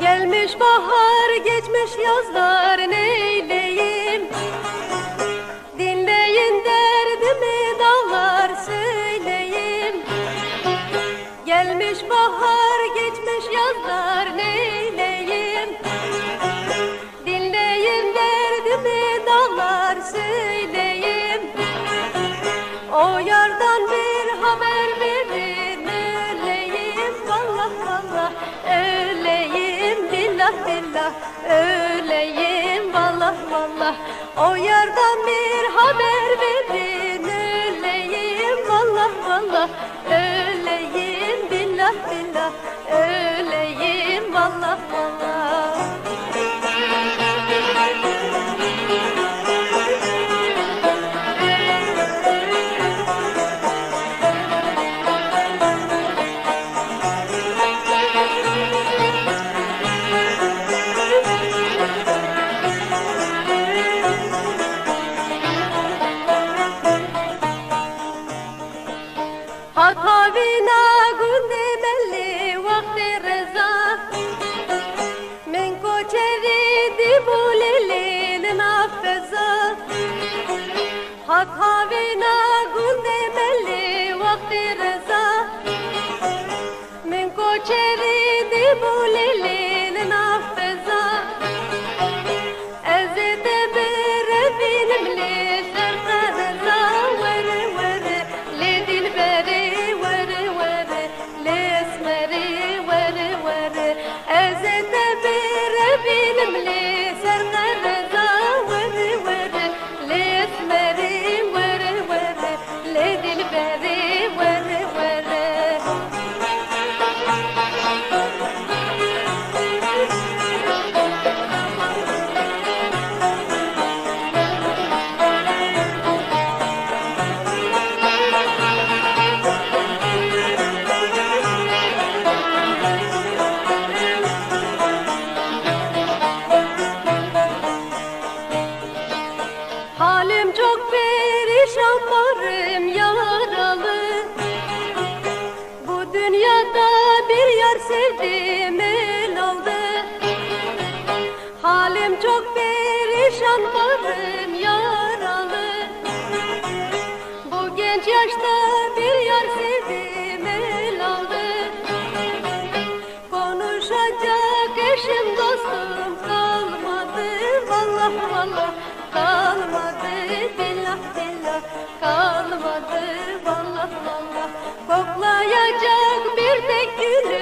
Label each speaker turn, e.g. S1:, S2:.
S1: Gelmiş bahar geçmiş yazlar Gelmiş bahar geçmiş yazlar neyleyim? Dinleyin derdimi dağlar söyleyeyim? O yardan bir haber verin öleyim. Vallah vallah öleyim. Billah billah öleyim. Vallah vallah o yardan bir haber verin öleyim. Vallah vallah öleyim Vallah bezat Hak havina baby. Sevdim el aldı Halim çok perişan varım yaralı. Bu genç yaşta bir yar sevdim el aldı Konuşacak eşim dostum kalmadı. Vallah vallah kalmadı. Billah billah kalmadı. Vallah vallah koklayacak bir tek gülüm